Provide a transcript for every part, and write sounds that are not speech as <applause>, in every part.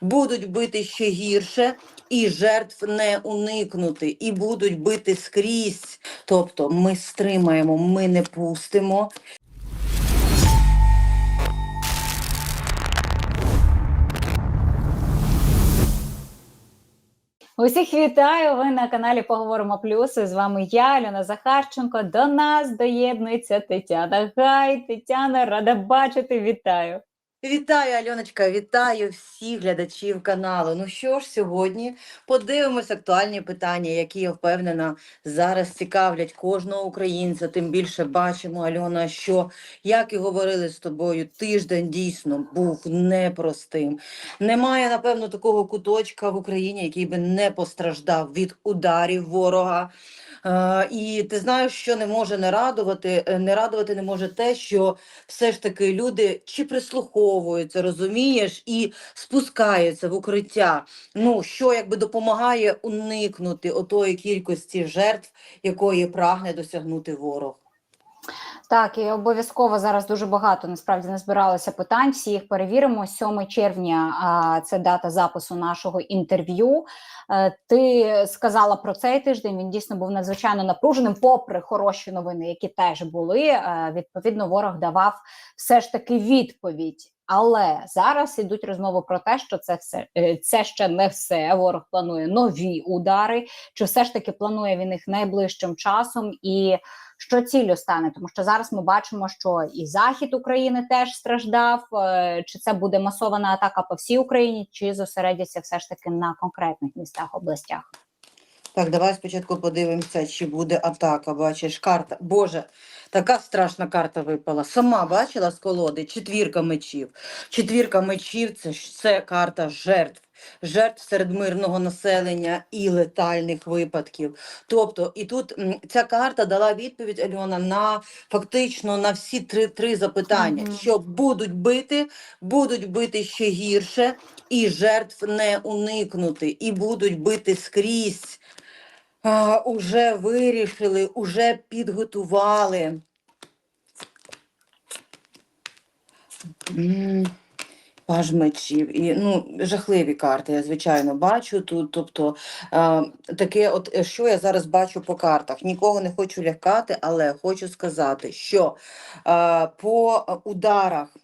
будуть бити ще гірше, і жертв не уникнути, і будуть бити скрізь. Тобто ми стримаємо, ми не пустимо. Усіх вітаю! Ви на каналі Поговоримо Плюс. З вами я, Альона Захарченко. До нас доєднується Тетяна Гай. Тетяна, рада бачити. Вітаю! Вітаю, Альоночка, вітаю всіх глядачів каналу. Ну що ж, сьогодні подивимось актуальні питання, які я впевнена зараз цікавлять кожного українця. Тим більше бачимо, Альона, що як і говорили з тобою, тиждень дійсно був непростим. Немає, напевно, такого куточка в Україні, який би не постраждав від ударів ворога. Е, і ти знаєш, що не може не радувати, Е, не радувати не може те, що все ж таки люди чи прислуховуються, розумієш, і спускаються в укриття. Ну що якби допомагає уникнути отої кількості жертв, якої прагне досягнути ворог. Так, і обов'язково зараз дуже багато насправді назбиралося питань. Всі їх перевіримо. 7 червня а, це дата запису нашого інтерв'ю. Е, Ти сказала про цей тиждень. Він дійсно був надзвичайно напруженим, попри хороші новини, які теж були. Е, Відповідно, ворог давав все ж таки відповідь. Але зараз ідуть розмови про те, що це все е, це ще не все. Ворог планує нові удари. Чи все ж таки планує він їх найближчим часом? І що ціллю стане? Тому що зараз ми бачимо, що і захід України теж страждав. Е, Чи це буде масована атака по всій Україні, чи зосередяться все ж таки на конкретних містах областях? Так, давай спочатку подивимося, чи буде атака. Бачиш, карта. Боже, така страшна карта випала. Сама бачила з колоди четвірка мечів. Четвірка мечів це, це карта жертв. Жертв серед мирного населення і летальних випадків. Тобто, і тут ця карта дала відповідь Альона на фактично на всі три, три запитання: Мгм. що будуть бити, будуть бити ще гірше, і жертв не уникнути, і будуть бити скрізь. Уже вирішили, уже підготували. Паж мечів. І, ну, жахливі карти, я звичайно бачу тут. Тобто, е, таке, от що я зараз бачу по картах. Нікого не хочу лякати, але хочу сказати, що е, по ударах,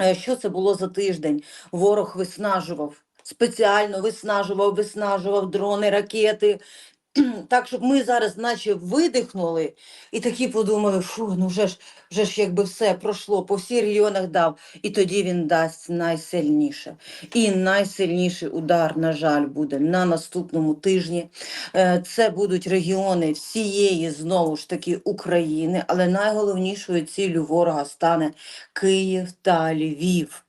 е, що це було за тиждень, ворог виснажував. Спеціально виснажував, виснажував дрони, ракети, <clears throat> так, щоб ми зараз наче видихнули і такі подумали, фу, ну вже ж, вже ж якби все пройшло, по всіх регіонах дав, і тоді він дасть найсильніше. І найсильніший удар, на жаль, буде на наступному тижні. Е, Це будуть регіони всієї, знову ж таки, України, але найголовнішою ціллю ворога стане Київ та Львів.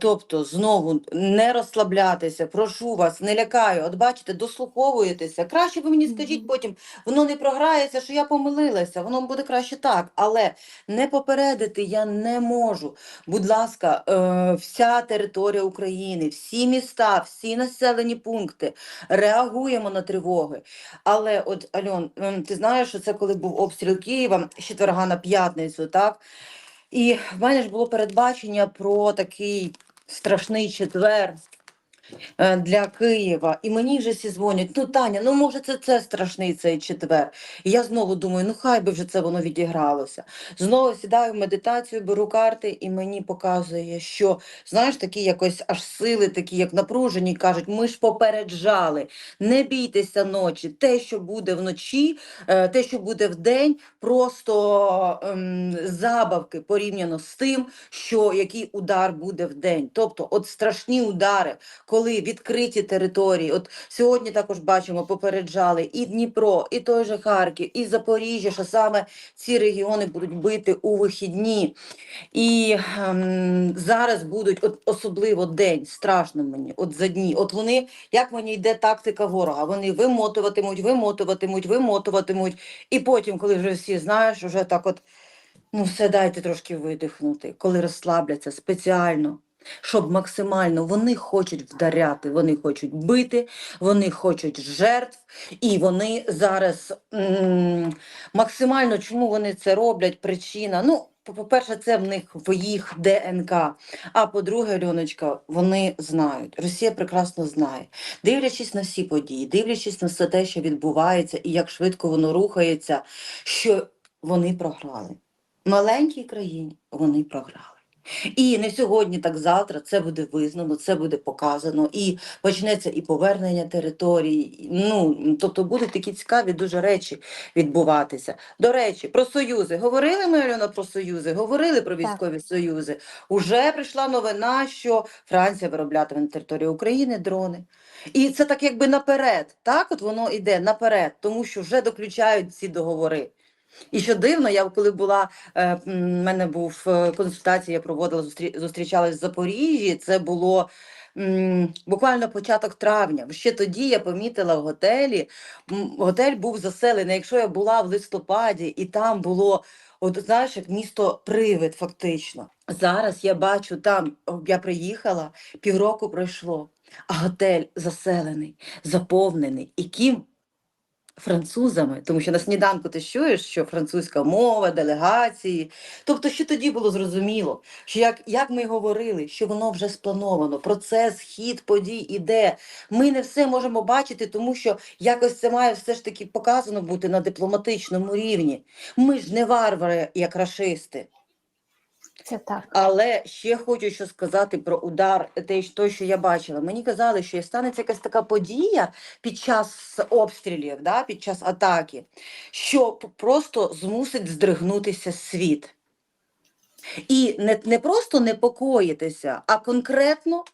Тобто, знову не розслаблятися, прошу вас, не лякаю. От бачите, дослуховуєтеся. Краще ви мені скажіть потім, воно не програється, що я помилилася, воно буде краще так. Але не попередити я не можу. Будь ласка, е, вся територія України, всі міста, всі населені пункти, реагуємо на тривоги. Але от, Альон, ем, ти знаєш, що це коли був обстріл Києва з четверга на п'ятницю, так? І в мене ж було передбачення про такий страшний четвер для Києва. І мені вже всі дзвонять, ну Таня, ну може це, це страшний цей четвер. І я знову думаю, ну хай би вже це воно відігралося. Знову сідаю в медитацію, беру карти, і мені показує, що знаєш, такі якось аж сили, такі як напружені, кажуть, ми ж попереджали, не бійтеся ночі. Те, що буде вночі, е, те, що буде вдень, просто ем, забавки порівняно з тим, що який удар буде в день. Тобто, от страшні удари, коли відкриті території. От сьогодні також бачимо, попереджали і Дніпро, і той же Харків, і Запоріжжя, що саме ці регіони будуть бити у вихідні. І ем, зараз будуть от, особливо день, страшно мені, от за дні. От вони, як мені йде тактика ворога, вони вимотуватимуть, вимотуватимуть, вимотуватимуть. І потім, коли вже всі знаєш, вже так от, ну все дайте трошки видихнути, коли розслабляться спеціально. Щоб максимально вони хочуть вдаряти, вони хочуть бити, вони хочуть жертв, і вони зараз максимально чому вони це роблять? Причина. Ну по- по-перше, це в них в їх ДНК. А по-друге, Альоночка, вони знають. Росія прекрасно знає. Дивлячись на всі події, дивлячись на все те, що відбувається, і як швидко воно рухається, що вони програли. Маленькій країні вони програли. І не сьогодні, так завтра це буде визнано, це буде показано, і почнеться і повернення територій. Ну тобто будуть такі цікаві дуже речі відбуватися. До речі, про союзи. Говорили ми Альона про союзи, говорили про Так. військові союзи. Уже прийшла новина, що Франція вироблятиме на території України дрони. І це так якби наперед. Так, от воно йде наперед, тому що вже доключають ці договори. І що дивно, я коли була, е, в мене був е, консультація, я проводила зустрі, зустрічалась в Запоріжжі. Це було м, буквально початок травня. Ще тоді я помітила в готелі. Готель був заселений. Якщо я була в листопаді, і там було, от знаєш, як місто привид, фактично. Зараз я бачу там, я приїхала, півроку пройшло, а готель заселений, заповнений. І ким? Французами, тому що на сніданку ти чуєш, що французька мова, делегації. Тобто, що тоді було зрозуміло, що як, як ми говорили, що воно вже сплановано, процес, хід подій іде. Ми не все можемо бачити, тому що якось це має все ж таки показано бути на дипломатичному рівні. Ми ж не варвари, як рашисти. Це так. Але ще хочу що сказати про удар, те, що- я бачила. Мені казали, що станеться якась така подія під час обстрілів, да, під час атаки, що просто змусить здригнутися світ. І не, не просто непокоїтися, а конкретно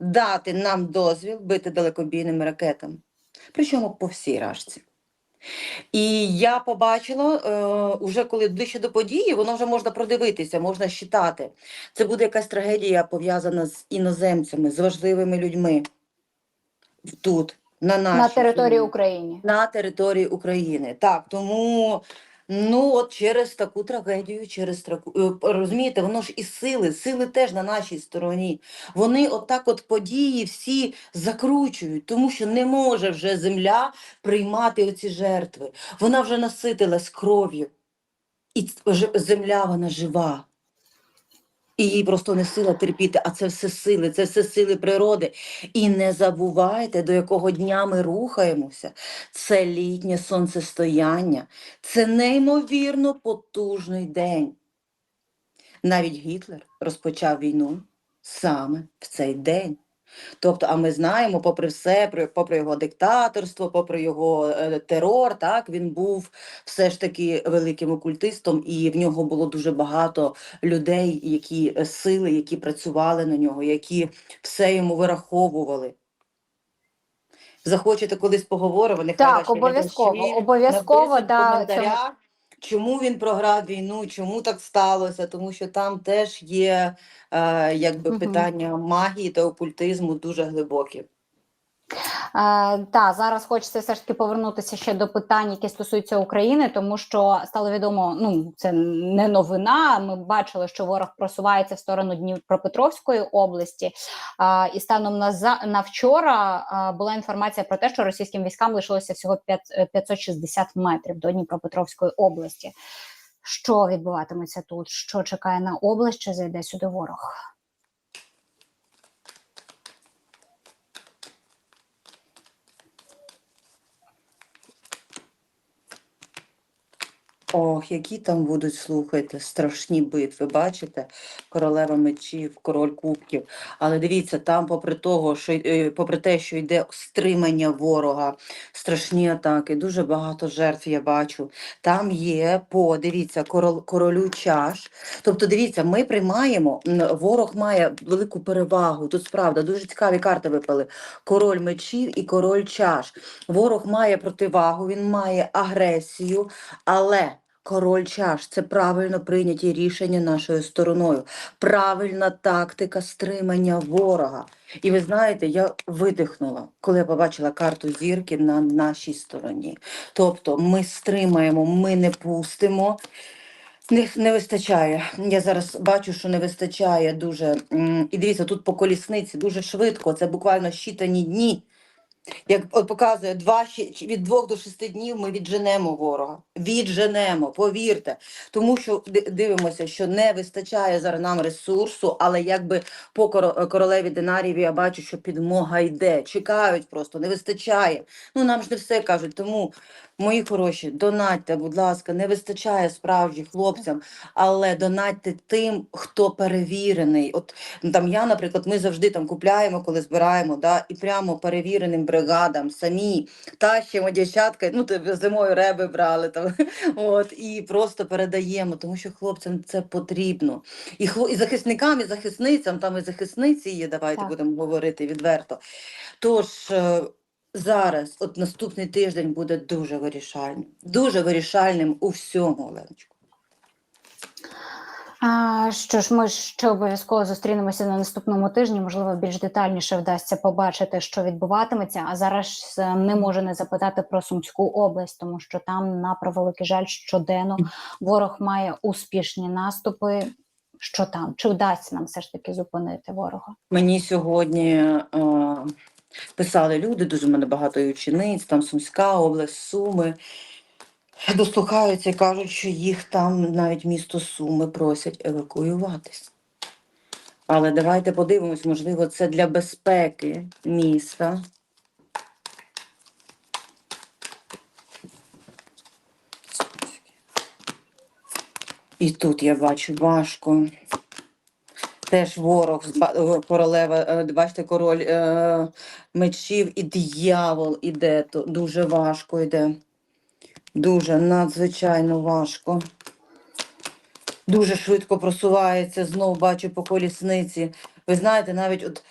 дати нам дозвіл бити далекобійними ракетами. Причому по всій рашці. І я побачила, е, уже коли ближче до події, воно вже можна продивитися, можна считати. Це буде якась трагедія пов'язана з іноземцями, з важливими людьми тут, на нашій На території України. на території України. Так, тому ну от через таку трагедію, через таку е, розумієте, воно ж і сили, сили теж на нашій стороні. Вони отак от події всі закручують, тому що не може вже земля приймати оці жертви. Вона вже наситилась кров'ю. І земля вона жива. І їй просто не сила терпіти, а це все сили, це все сили природи. І не забувайте, до якого дня ми рухаємося. Це літнє сонцестояння, це неймовірно потужний день. Навіть Гітлер розпочав війну саме в цей день. Тобто, а ми знаємо, попри все, попри його диктаторство, попри його е, терор, так він був все ж таки великим окультистом, і в нього було дуже багато людей, які е, сили, які працювали на нього, які все йому вираховували. Захочете колись поговоримо, нехай Так, обов'язково, обов'язково, в да, коментарях, чому він програв війну, чому так сталося, тому що там теж є е, якби питання магії та окультизму дуже глибокі. Е, та зараз хочеться все ж таки повернутися ще до питань, які стосуються України, тому що стало відомо, ну це не новина. Ми бачили, що ворог просувається в сторону Дніпропетровської області. А, і станом на за на вчора а, була інформація про те, що російським військам лишилося всього 5, е, 560 метрів до Дніпропетровської області. Що відбуватиметься тут? Що чекає на область? Чи зайде сюди ворог? Ох, які там будуть, слухайте, страшні битви, бачите? Королева мечів, король кубків. Але дивіться, там, попри того, що е, попри те, що йде стримання ворога, страшні атаки, дуже багато жертв я бачу. Там є по, дивіться, корол, королю чаш. Тобто, дивіться, ми приймаємо, ворог має велику перевагу. Тут справда дуже цікаві карти випали. Король мечів і король чаш. Ворог має противагу, він має агресію, але. Король чаш це правильно прийняті рішення нашою стороною, правильна тактика стримання ворога. І ви знаєте, я видихнула, коли я побачила карту зірки на нашій стороні. Тобто ми стримаємо, ми не пустимо. Не, не вистачає. Я зараз бачу, що не вистачає дуже. І дивіться, тут по колісниці дуже швидко, це буквально щитані дні. Як от показує, два, від двох до шести днів ми відженемо ворога. Відженемо, повірте. Тому що дивимося, що не вистачає зараз нам ресурсу, але якби по коро- королеві Динарів я бачу, що підмога йде. Чекають просто, не вистачає. Ну нам ж не все кажуть. Тому, мої хороші, донатьте, будь ласка, не вистачає справді хлопцям, але донатьте тим, хто перевірений. От ну, там я, наприклад, ми завжди там купляємо, коли збираємо, да, і прямо перевіреним бригадам самі тащимо дівчатка, ну ти зимою реби брали там, <laughs> от і просто передаємо, тому що хлопцям це потрібно. І хло, і захисникам, і захисницям, там і захисниці є, давайте Так. будемо говорити відверто. Тож е, зараз, от наступний тиждень буде дуже вирішальним, дуже вирішальним у всьому, Оленочку. А, що ж, ми ще обов'язково зустрінемося на наступному тижні. Можливо, більш детальніше вдасться побачити, що відбуватиметься. А зараз е, не можу не запитати про Сумську область, тому що там, на превеликий жаль, щоденно ворог має успішні наступи. Що там? Чи вдасться нам все ж таки зупинити ворога? Мені сьогодні е, писали люди, дуже в мене багато і учениць, там Сумська область, Суми. Дослухаються і кажуть, що їх там навіть місто Суми просять евакуюватись. Але давайте подивимось, можливо, це для безпеки міста. І тут я бачу важко. Теж ворог, е, королева, е, бачите, король е, мечів і диявол іде. То дуже важко йде. Дуже надзвичайно важко. Дуже швидко просувається. Знову бачу по колісниці. Ви знаєте, навіть от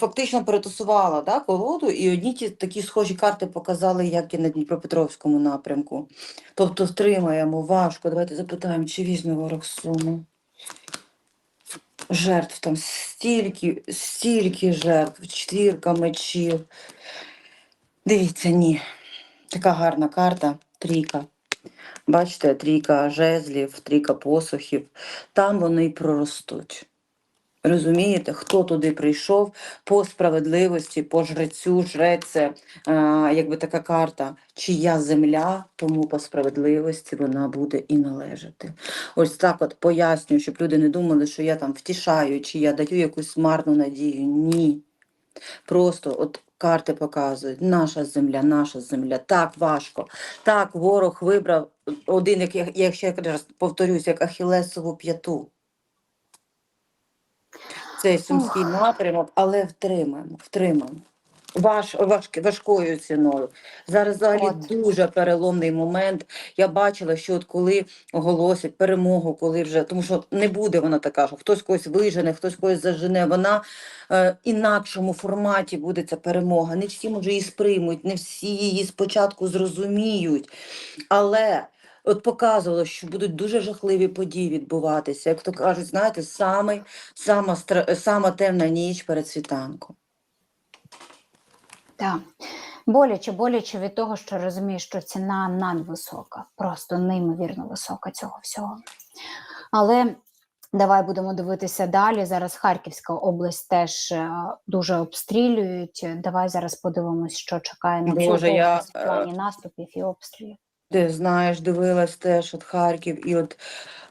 фактично перетасувала да, колоду, і одні ті такі схожі карти показали, як і на Дніпропетровському напрямку. Тобто втримаємо важко. Давайте запитаємо, чи візьме ворог суму. Жертв там стільки, стільки жертв, четвірка мечів. Дивіться, ні. Така гарна карта, трійка. Бачите, трійка жезлів, трійка посухів. Там вони проростуть. Розумієте, хто туди прийшов по справедливості, по жрецю, жрець це е, якби така карта, чия земля, тому по справедливості вона буде і належати. Ось так от пояснюю, щоб люди не думали, що я там втішаю, чи я даю якусь марну надію. Ні. Просто от карти показують, наша земля, наша земля, так важко. Так, ворог вибрав один, як я, я раз повторюсь, як Ахілесову п'яту. Цей сумський напрямок, але втримаємо, втримаємо. Важ, важ, важкою ціною. Зараз взагалі От. дуже переломний момент. Я бачила, що от коли оголосять перемогу, коли вже, тому що не буде вона така, що хтось когось вижене, хтось когось зажене. Вона е, інакшому форматі буде ця перемога. Не всі може її сприймуть, не всі її спочатку зрозуміють. Але от показувало, що будуть дуже жахливі події відбуватися. Як то кажуть, знаєте, самий, сама, сама темна ніч перед світанком. Так. Боляче, боляче від того, що розумієш, що ціна надвисока, просто неймовірно висока цього всього. Але давай будемо дивитися далі. Зараз Харківська область теж е, дуже обстрілюють. Давай зараз подивимось, що чекає на Боже, я, в плані наступів і обстрілів. Ти знаєш, дивилась теж от Харків, і от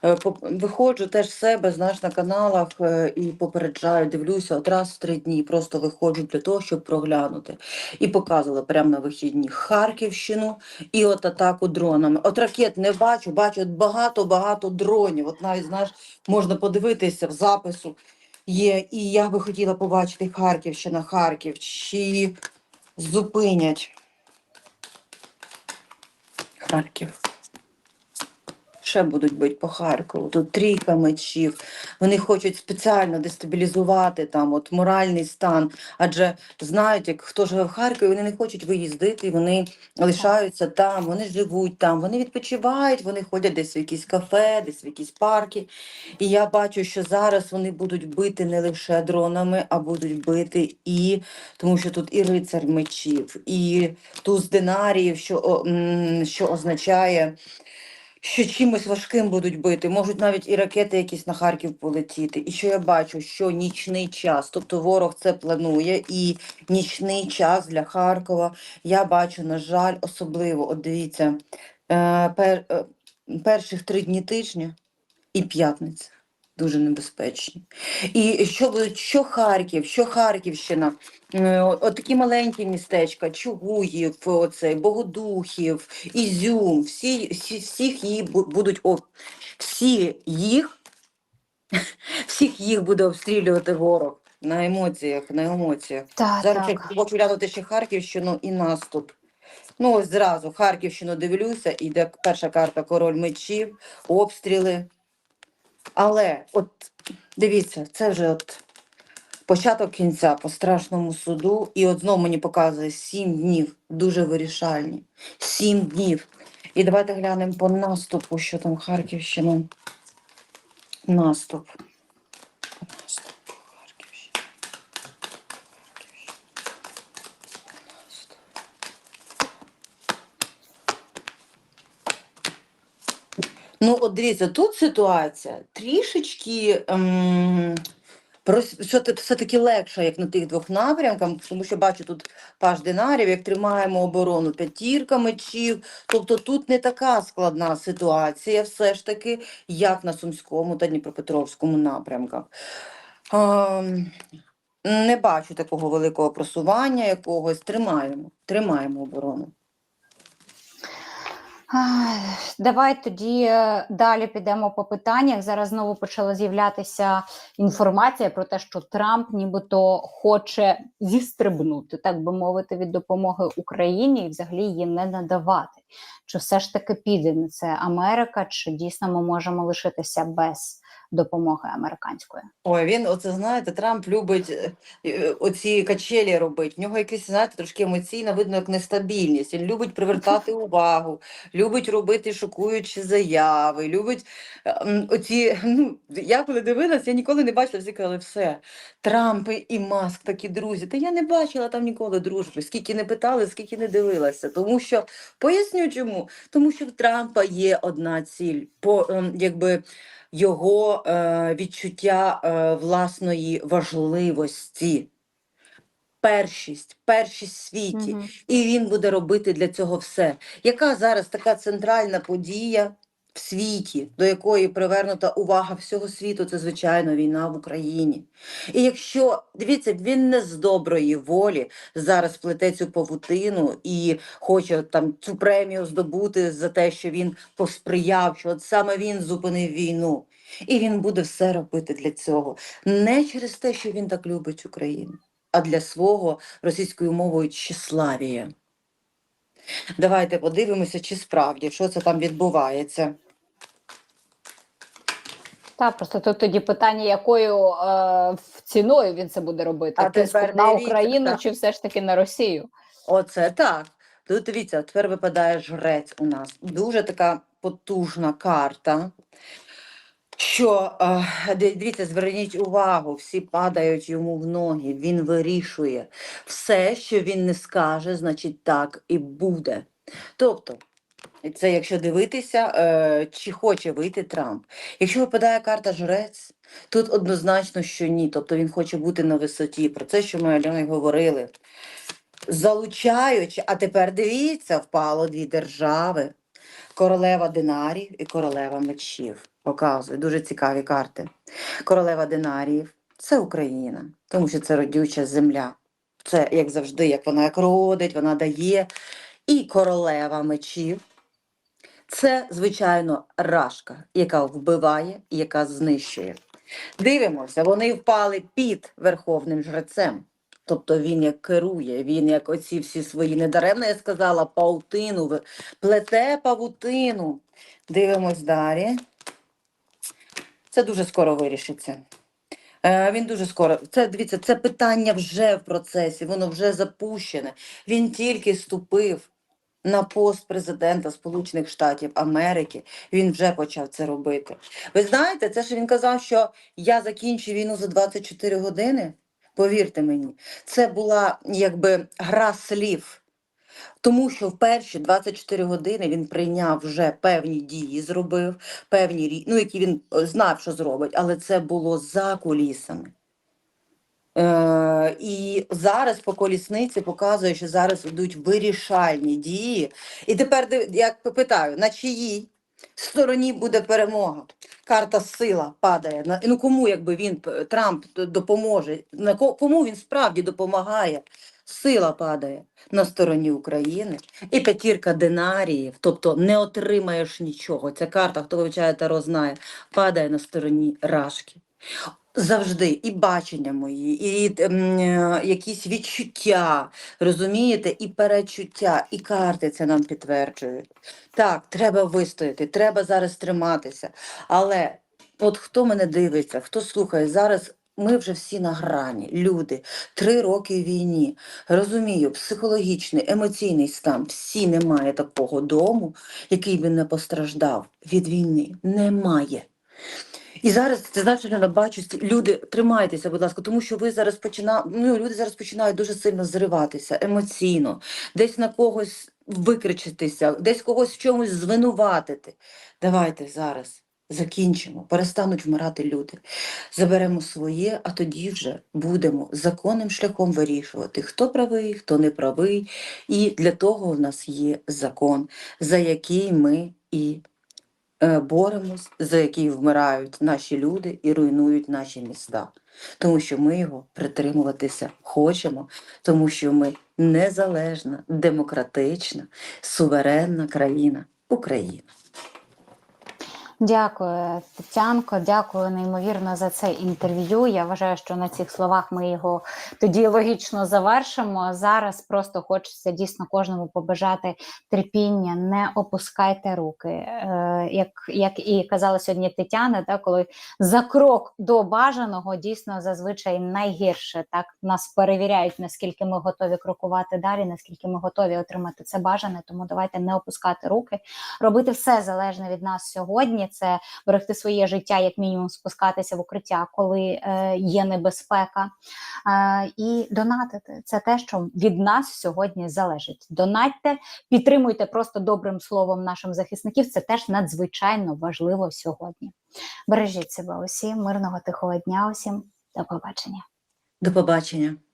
е, виходжу теж з себе, знаєш, на каналах е, і попереджаю, дивлюся, от раз в три дні просто виходжу для того, щоб проглянути. І показувала прямо на вихідні Харківщину і от атаку дронами. От ракет не бачу, бачу багато-багато дронів. От навіть, знаєш, можна подивитися в запису є. І я би хотіла побачити Харківщина, Харків, чи зупинять. Харків. Ще будуть бити по Харкову. Тут трійка мечів. Вони хочуть спеціально дестабілізувати там от моральний стан. Адже знають, як хто живе в Харкові, вони не хочуть виїздити, вони лишаються там, вони живуть там, вони відпочивають, вони ходять десь в якісь кафе, десь в якісь парки. І я бачу, що зараз вони будуть бити не лише дронами, а будуть бити і тому, що тут і рицар мечів, і туз динаріїв, що, що означає що чимось важким будуть бити, можуть навіть і ракети якісь на Харків полетіти. І що я бачу, що нічний час, тобто ворог це планує, і нічний час для Харкова я бачу, на жаль, особливо. От дивіться, е, пер, е, перших три дні тижня і п'ятниця. Дуже небезпечні. І що, що Харків, що Харківщина, е, от такі маленькі містечка, Чугуїв, оцей, Богодухів, Ізюм, всі, всі, всіх її будуть об... всі їх, <laughs> всіх їх буде обстрілювати ворог на емоціях, на емоціях. Та, Зараз так. хочу глянути ще Харківщину і наступ. Ну, ось зразу Харківщину дивлюся, іде перша карта король мечів, обстріли. Але от дивіться, це вже от початок кінця по страшному суду. І от знову мені показує сім днів, дуже вирішальні. Сім днів. І давайте глянемо по наступу, що там Харківщина. Наступ. Ну, от дивіться, тут ситуація трішечки ем, все-таки легша, як на тих двох напрямках, тому що бачу тут паж динарів, як тримаємо оборону п'ятірка мечів. Тобто тут не така складна ситуація, все ж таки, як на Сумському та Дніпропетровському напрямках. Ем, не бачу такого великого просування якогось. Тримаємо, тримаємо оборону. Ай, Давай тоді е, далі підемо по питаннях. Зараз знову почала з'являтися інформація про те, що Трамп нібито хоче зістрибнути, так би мовити, від допомоги Україні і взагалі її не надавати. Чи все ж таки піде на це Америка, чи дійсно ми можемо лишитися без допомоги американської? Ой, він, оце знаєте, Трамп любить е, е, оці качелі робити. В нього якийсь, знаєте, трошки емоційно видно, як нестабільність. Він любить привертати увагу, любить робити шокуючі заяви, любить е, оці. Ну, я коли дивилась, я ніколи не бачила, всі казали, все. Трамп і Маск такі друзі. Та я не бачила там ніколи дружби. Скільки не питали, скільки не дивилася. Тому що поясню чому. Тому що в Трампа є одна ціль, по ем, якби його е, відчуття е, власної важливості, першість, першість в світі. угу. І він буде робити для цього все. Яка зараз така центральна подія в світі, до якої привернута увага всього світу, це звичайно війна в Україні. І якщо дивіться, він не з доброї волі зараз плете цю павутину і хоче там цю премію здобути за те, що він посприяв, що от саме він зупинив війну. І він буде все робити для цього. Не через те, що він так любить Україну, а для свого російською мовою тщеславія. Давайте подивимося, чи справді що це там відбувається. Так, просто тут тоді питання, якою е, ціною він це буде робити? А тепер на Україну так. чи все ж таки на Росію? Оце так. Тут дивіться, тепер випадає жрець у нас. Дуже така потужна карта. Що е, дивіться, зверніть увагу, всі падають йому в ноги. Він вирішує. Все, що він не скаже, значить так і буде. Тобто, це якщо дивитися, е, чи хоче вийти Трамп. Якщо випадає карта жрець, тут однозначно, що ні. Тобто він хоче бути на висоті. Про це, що ми Альона говорили. Залучаючи, а тепер дивіться, впало дві держави: королева динарів і королева мечів. Показує дуже цікаві карти. Королева динарів це Україна, тому що це родюча земля. Це як завжди, як вона як родить, вона дає. І королева мечів це, звичайно, рашка, яка вбиває і яка знищує. Дивимося, вони впали під верховним жрецем. Тобто він як керує, він як оці всі свої недаремно я сказала паутину, плете павутину. Дивимось далі. Це дуже скоро вирішиться. Е, Він дуже скоро. Це дивіться, це питання вже в процесі, воно вже запущене. Він тільки ступив на пост президента Сполучених Штатів Америки. Він вже почав це робити. Ви знаєте, це ж він казав, що я закінчу війну за 24 години. Повірте мені, це була якби гра слів. Тому що в перші 24 години він прийняв вже певні дії, зробив певні ну, які він е, знав, що зробить, але це було за кулісами. Е, і зараз по колісниці показує, що зараз йдуть вирішальні дії. І тепер я питаю, на чиїй стороні буде перемога? Карта сила падає. Ну кому якби він Трамп допоможе? На кому він справді допомагає? Сила падає на стороні України. І п'ятірка динаріїв, тобто не отримаєш нічого. Ця карта, хто вивчає Таро, знає, падає на стороні рашки. Завжди і бачення мої, і е, якісь відчуття, розумієте, і перечуття, і карти це нам підтверджують. Так, треба вистояти, треба зараз триматися. Але от хто мене дивиться, хто слухає, зараз ми вже всі на грані, люди, три роки війні. Розумію, психологічний, емоційний стан. Всі немає такого дому, який би не постраждав від війни. Немає. І зараз це значить, я бачу, люди, тримайтеся, будь ласка, тому що ви зараз почина... ну, люди зараз починають дуже сильно зриватися емоційно, десь на когось викричитися, десь когось в чомусь звинуватити. Давайте зараз закінчимо, перестануть вмирати люди. Заберемо своє, а тоді вже будемо законним шляхом вирішувати, хто правий, хто не правий. І для того в нас є закон, за який ми і боремось, за який вмирають наші люди і руйнують наші міста. Тому що ми його притримуватися хочемо, тому що ми незалежна, демократична, суверенна країна Україна. Дякую, Тетянко. Дякую неймовірно за це інтерв'ю. Я вважаю, що на цих словах ми його тоді логічно завершимо. Зараз просто хочеться дійсно кожному побажати терпіння, не опускайте руки. Е, як, як і казала сьогодні Тетяна, так, коли за крок до бажаного дійсно зазвичай найгірше так нас перевіряють, наскільки ми готові крокувати далі, наскільки ми готові отримати це бажане. Тому давайте не опускати руки, робити все залежне від нас сьогодні. Це берегти своє життя, як мінімум, спускатися в укриття, коли е, є небезпека, е, і донатити. Це те, що від нас сьогодні залежить. Донатьте, підтримуйте просто добрим словом нашим захисників. Це теж надзвичайно важливо сьогодні. Бережіть себе усім, мирного тихого дня усім. До побачення. До побачення.